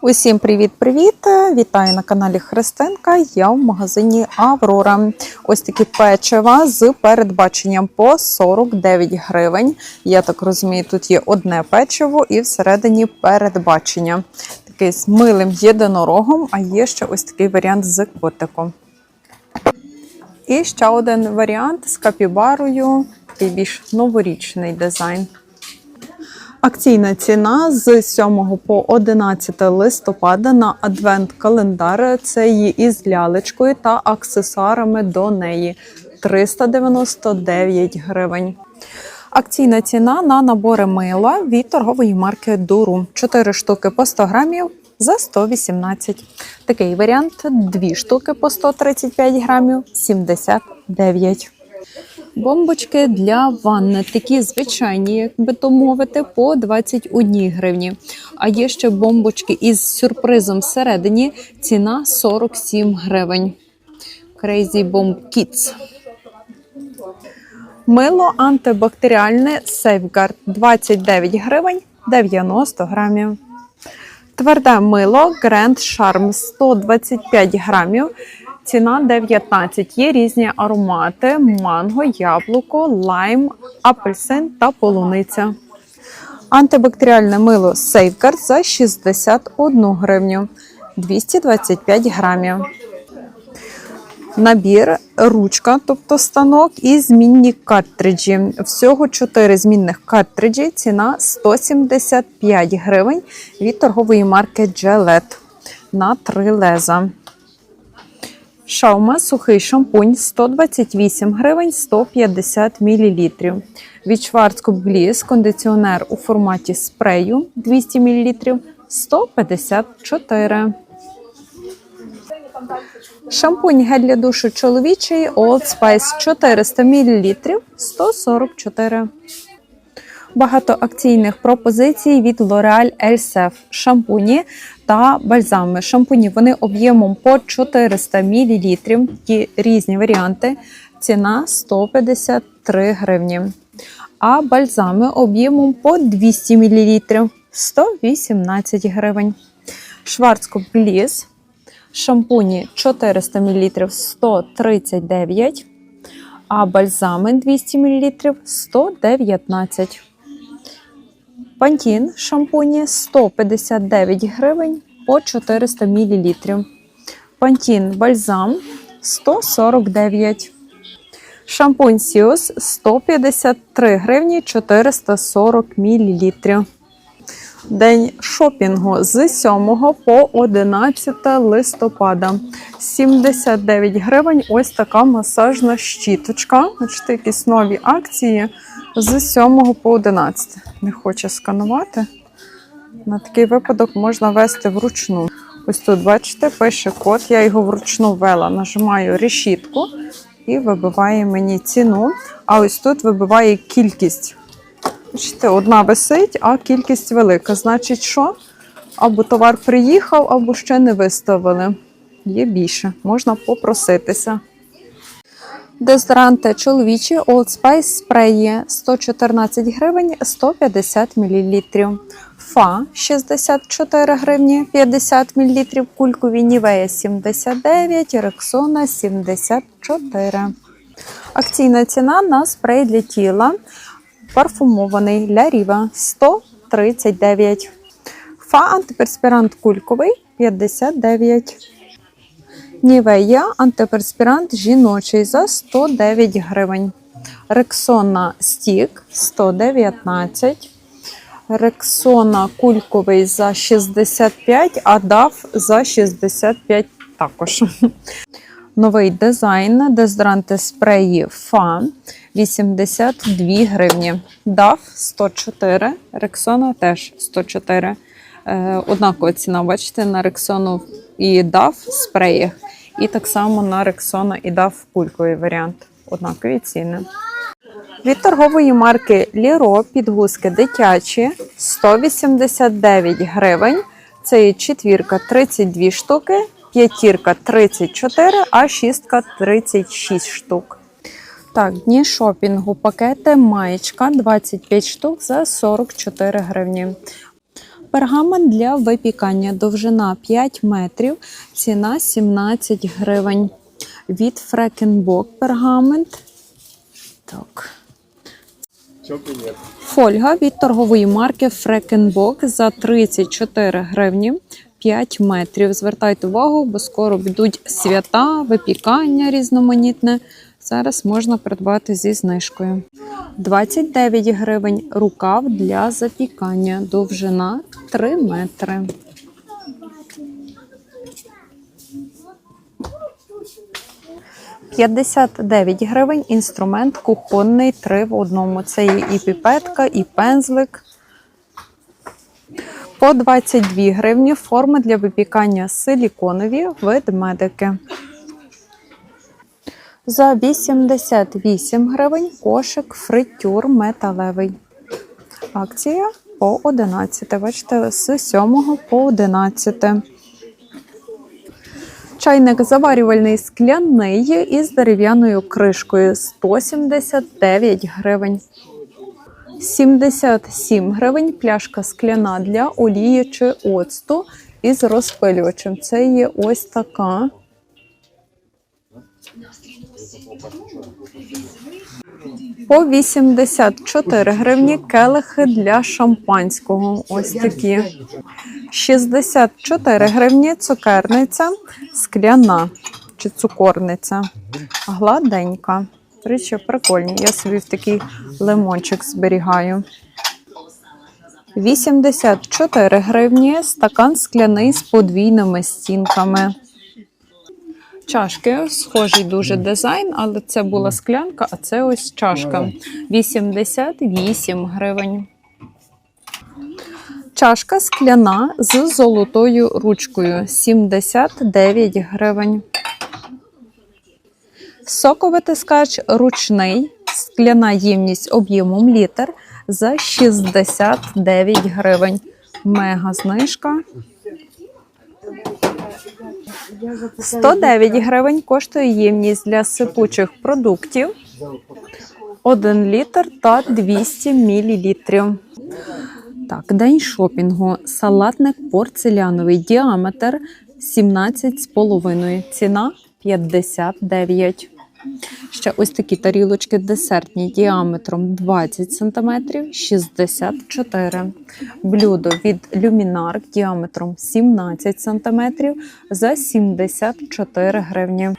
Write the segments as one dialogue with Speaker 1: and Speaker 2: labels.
Speaker 1: Усім привіт-привіт! Вітаю на каналі Христинка. Я в магазині Аврора. Ось такі печива з передбаченням по 49 гривень. Я так розумію, тут є одне печиво і всередині передбачення. Такий з милим єдинорогом, а є ще ось такий варіант з котиком. І ще один варіант з капібарою, такий більш новорічний дизайн. Акційна ціна з 7 по 11 листопада на адвент-календар. Це є із лялечкою та аксесуарами до неї 399 гривень. Акційна ціна на набори мила від торгової марки Дуру. 4 штуки по 100 грамів за 118. Такий варіант 2 штуки по 135 грамів 79. Бомбочки для ванни такі звичайні, як би то мовити, по 21 гривні. А є ще бомбочки із сюрпризом всередині. Ціна 47 гривень. Crazy Bomb Kids. Мило антибактеріальне Safeguard 29 гривень 90 грамів. Тверде мило Grand Charm 125 грамів. Ціна 19. Є різні аромати: манго, яблуко, лайм, апельсин та полуниця. Антибактеріальне мило Safeguard за 61 гривню 225 грамів. Набір, ручка, тобто станок, і змінні картриджі. Всього 4 змінних картриджі. Ціна 175 гривень від торгової марки Gillette на 3 леза. Шаума сухий шампунь 128 гривень 150 мл. Від Schwarzkopf Bliss кондиціонер у форматі спрею 200 мл 154 Шампунь гель для душу чоловічий Old Spice 400 мл 144 Багато акційних пропозицій від L'Oreal Elsef шампуні та бальзами. Шампуні вони об'ємом по 400 мл, є різні варіанти. Ціна 153 гривні. А бальзами об'ємом по 200 мл 118 гривень. Schwarzkopf Bliss шампуні 400 мл 139 а бальзами 200 мл 119 Пантін шампуні 159 гривень по 400 мл. Пантін бальзам 149. Шампунь Сіус 153 гривні 440 мл. День шопінгу з 7 по 11 листопада. 79 гривень. Ось така масажна щіточка. Бачите, якісь нові акції з 7 по 11. Не хоче сканувати. На такий випадок можна ввести вручну. Ось тут, бачите, пише код, я його вручну ввела. Нажимаю решітку і вибиває мені ціну. А ось тут вибиває кількість. Бачите, одна висить, а кількість велика. Значить, що? Або товар приїхав, або ще не виставили. Є більше, можна попроситися. Дезодоранти чоловічі Old Spice спреї 114 гривень 150 мл. Фа 64 гривні 50 мл. Кулькові Нівея 79, Рексона 74. Акційна ціна на спрей для тіла. Парфумований для Ріва 139. Фа антиперспірант кульковий 59. Нівея антиперспірант жіночий за 109 гривень. Рексона стік 119. Рексона кульковий за 65, а DAF за 65 також. Новий дизайн, дезодоранти спреї Фа 82 гривні. DAF 104, Рексона теж 104. Е, однакова ціна, бачите, на Рексону і DAF спреях. І так само на Рексона і DAF кульковий варіант. Однакові ціни. Від торгової марки Ліро підгузки дитячі 189 гривень. Це є четвірка 32 штуки, п'ятірка 34, а шістка 36 штук. Так, дні шопінгу пакети маєчка 25 штук за 44 гривні. Пергамент для випікання. Довжина 5 метрів, ціна 17 гривень. Від Фрекенбок пергамент. Так. Фольга від торгової марки Фрекенбок за 34 гривні 5 метрів. Звертайте увагу, бо скоро підуть свята, випікання різноманітне. Зараз можна придбати зі знижкою. 29 гривень рукав для запікання. Довжина 3 метри. «59 гривень інструмент кухонний 3 в одному. Це є і піпетка, і пензлик. По 22 гривні форми для випікання силіконові ведмедики. За 88 гривень кошик фритюр металевий. Акція по 11. Бачите, з 7 по 11. Чайник заварювальний скляний із дерев'яною кришкою 179 гривень. 77 гривень пляшка скляна для олії чи оцту із розпилювачем. Це є ось така. По 84 гривні келихи для шампанського. Ось такі. 64 гривні цукерниця скляна чи цукорниця. Гладенька. Речі, прикольні. Я собі в такий лимончик зберігаю. 84 гривні стакан скляний з подвійними стінками. Чашки, схожий дуже дизайн, але це була склянка, а це ось чашка. 88 гривень. Чашка скляна з золотою ручкою 79 гривень. Соковитискач ручний, скляна ємність об'ємом літр за 69 гривень. Мега знижка. 109 гривень коштує ємність для сипучих продуктів. 1 літр та 200 мл. Так, день шопінгу. Салатник порцеляновий. Діаметр 17,5. Ціна 59. Ще ось такі тарілочки десертні діаметром 20 см 64 Блюдо від Luminark діаметром 17 см за 74 гривні.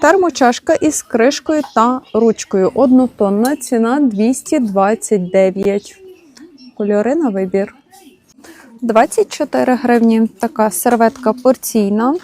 Speaker 1: Термочашка із кришкою та ручкою. Однотонна ціна 229. Кольори на вибір. 24 гривні. Така серветка порційна.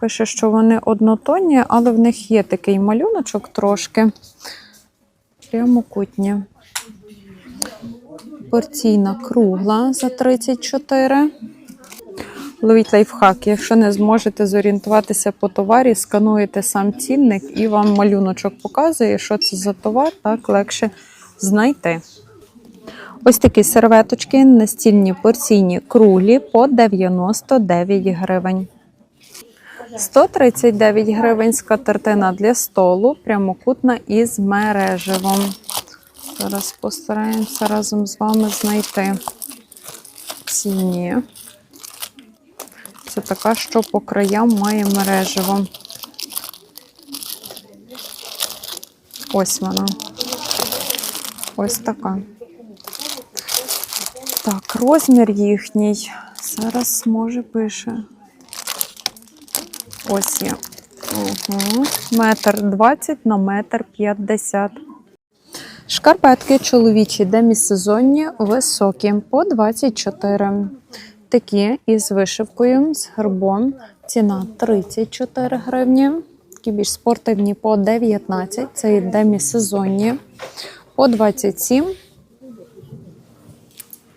Speaker 1: Пише, що вони однотонні, але в них є такий малюночок трошки. Прямокутні. Порційна кругла за 34. Ловіть лайфхак. Якщо не зможете зорієнтуватися по товарі, скануєте сам цінник і вам малюночок показує, що це за товар, так легше знайти. Ось такі серветочки, настільні порційні круглі по 99 гривень. 139 гривень скатертина для столу, прямокутна із мереживом. Зараз постараємося разом з вами знайти ціні. Це така, що по краям має мереживо. Ось вона. Ось така. Так, розмір їхній. Зараз може пише. Ось є. Метр 20 на метр 50. Шкарпетки чоловічі демісезонні, високі по 24. Такі із вишивкою, з гербом. Ціна 34 гривні. Такі більш спортивні по 19. Це і демісезонні. По 27.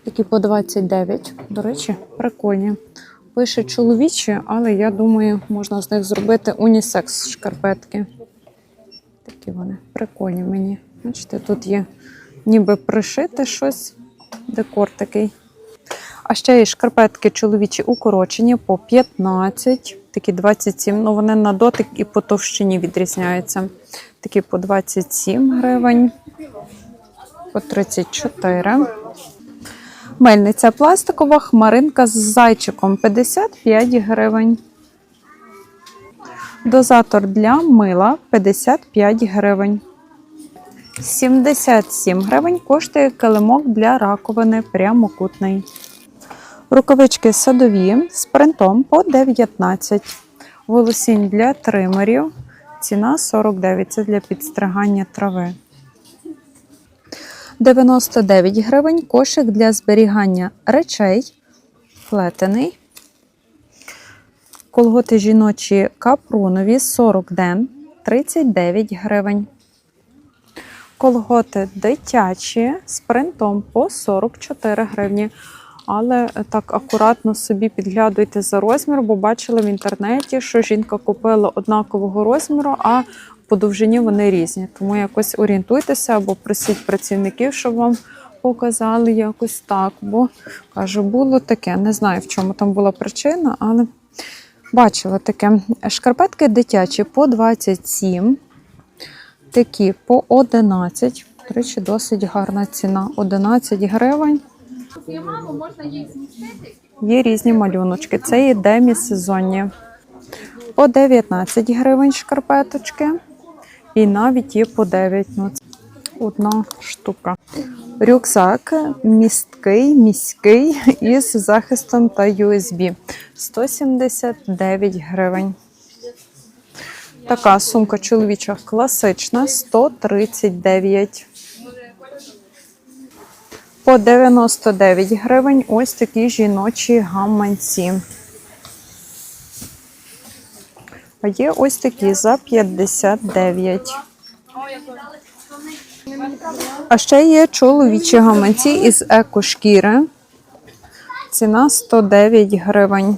Speaker 1: Такі по 29. До речі, прикольні. Пише чоловічі, але я думаю, можна з них зробити унісекс шкарпетки. Такі вони прикольні мені. Бачите, тут є ніби пришите щось, декор такий. А ще є шкарпетки чоловічі укорочені по 15, такі 27. Ну, вони на дотик і по товщині відрізняються. Такі по 27 гривень, по 34. Мельниця пластикова, хмаринка з зайчиком 55 гривень. Дозатор для мила 55 гривень. 77 гривень коштує килимок для раковини прямокутний. Рукавички садові з принтом по 19. Волосінь для тримерів. Ціна 49. Це для підстригання трави. 99 гривень кошик для зберігання речей. Плетений. Колготи жіночі капронові 40 ден 39 гривень. Колготи дитячі з принтом по 44 гривні. Але так акуратно собі підглядуйте за розмір, бо бачила в інтернеті, що жінка купила однакового розміру, а по довжині вони різні. Тому якось орієнтуйтеся або просіть працівників, щоб вам показали якось так. Бо кажу, було таке. Не знаю, в чому там була причина, але бачила таке. Шкарпетки дитячі по 27, такі по 11. До речі, досить гарна ціна. 11 гривень. Є різні малюночки. Це є демі-сезонні. По 19 гривень шкарпеточки. І навіть є по 9. Ну, це одна штука. Рюкзак місткий, міський із захистом та USB. 179 гривень. Така сумка чоловіча класична 139. По 99 гривень ось такі жіночі гаманці. А є ось такі за 59. А ще є чоловічі гаманці із екошкіри. Ціна 109 гривень.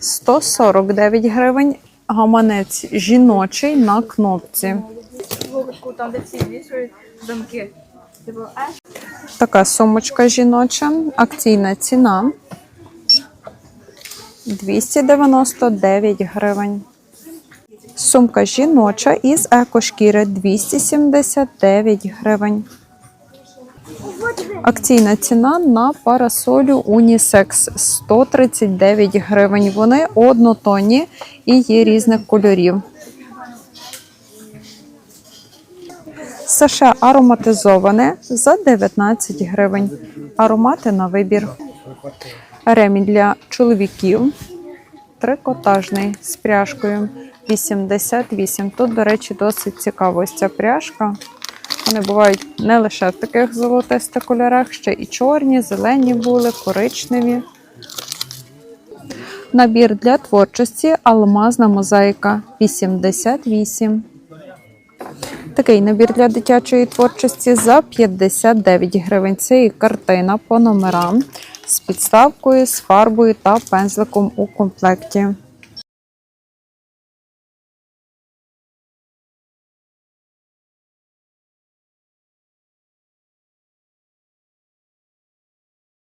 Speaker 1: 149 гривень. Гаманець жіночий на кнопці. Така сумочка жіноча. Акційна ціна 299 гривень. Сумка жіноча із екошкіри 279 гривень. Акційна ціна на парасолю Унісекс 139 гривень. Вони однотонні і є різних кольорів. Саше ароматизоване за 19 гривень. Аромати на вибір. Ремінь для чоловіків. Трикотажний з пряжкою 88. Тут, до речі, досить цікава ось ця пряжка. Вони бувають не лише в таких золотистих кольорах, ще і чорні, зелені були, коричневі. Набір для творчості алмазна мозаїка 88. Такий набір для дитячої творчості за 59 гривень. Це і картина по номерам з підставкою, з фарбою та пензликом у комплекті.